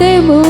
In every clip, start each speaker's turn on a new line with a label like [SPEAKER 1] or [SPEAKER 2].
[SPEAKER 1] দেবো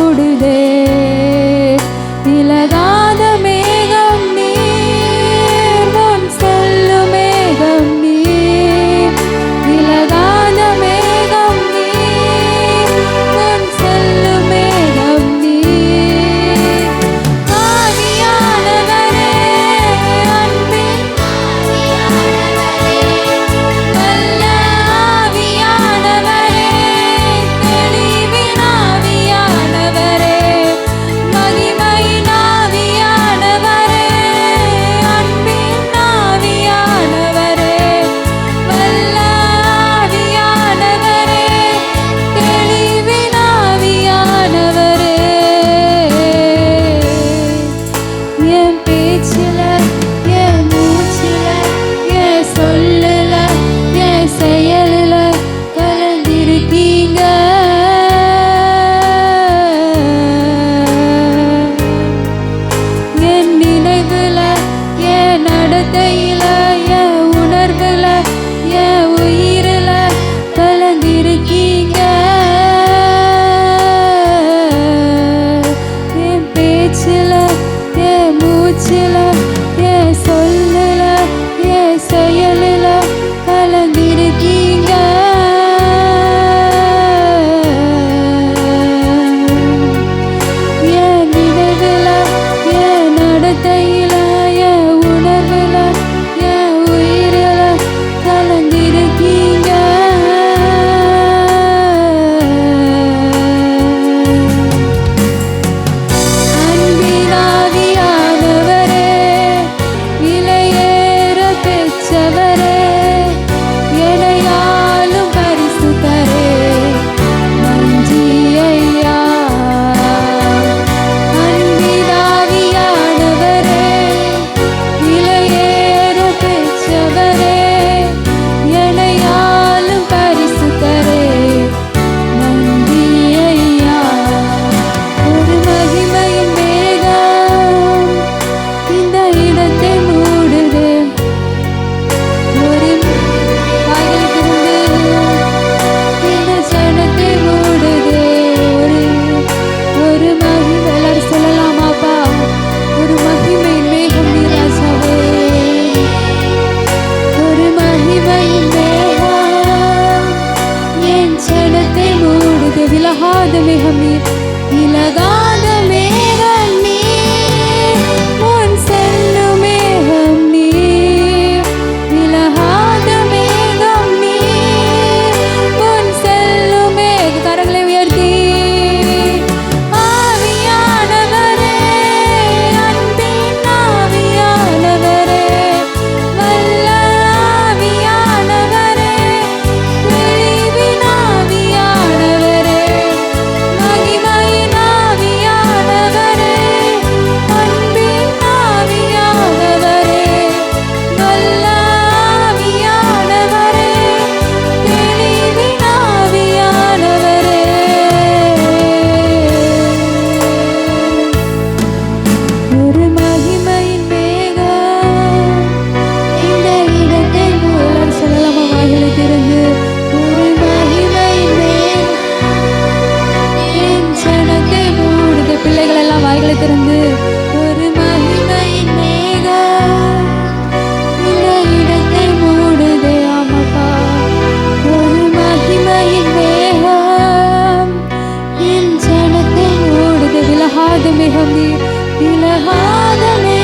[SPEAKER 1] में हमें दिल हाथ में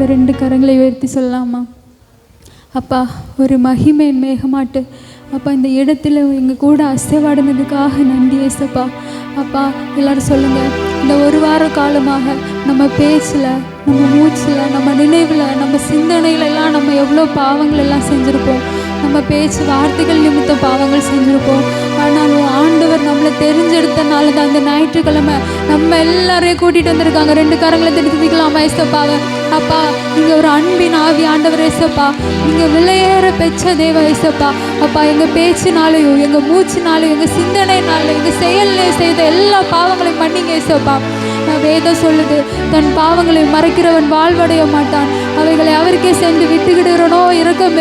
[SPEAKER 1] நேரத்தில் ரெண்டு கரங்களை உயர்த்தி சொல்லலாமா? அப்பா ஒரு மகிமை மேகமாட்டு. அப்பா இந்த இடத்துல எங்கள் கூட அசைவாடினதுக்காக நன்றி ஏசப்பா. அப்பா எல்லாரும் சொல்லுங்கள் இந்த ஒரு வார காலமாக நம்ம பேச்சில் நம்ம மூச்சில் நம்ம நினைவில் நம்ம சிந்தனையிலெல்லாம் நம்ம எவ்வளோ பாவங்கள் எல்லாம் செஞ்சுருப்போம். நம்ம பேச்சு வார்த்தைகள் நிமித்த பாவங்கள் செஞ்சுருப்போம். ஆனாலும் ஆண்டவர் நம்மளை தெரிஞ்செடுத்தனால தான் அந்த ஞாயிற்றுக்கிழமை நம்ம எல்லாரையும் கூட்டிகிட்டு வந்திருக்காங்க. ரெண்டு காரங்களை திருப்பிக்கலாம் ஏசப்பாவை அப்பா நீங்கள் ஒரு அன்பின் ஆவி ஆண்டவர் ஏசப்பா நீங்கள் விளையேற பெற்ற தேவ ஏசப்பா அப்பா எங்கள் பேச்சினாலையும் எங்கள் மூச்சினாலையும் எங்கள் சிந்தனைனாலையும் எங்கள் செயலில் செய்த எல்லா பாவங்களையும் பண்ணிங்க ஏசப்பா வேதம் சொல்லுது தன் பாவங்களை மறைக்கிறவன் வாழ்வடைய மாட்டான். அவைகளை அவருக்கே சென்று விட்டுக்கிடுறனோ இறக்கம்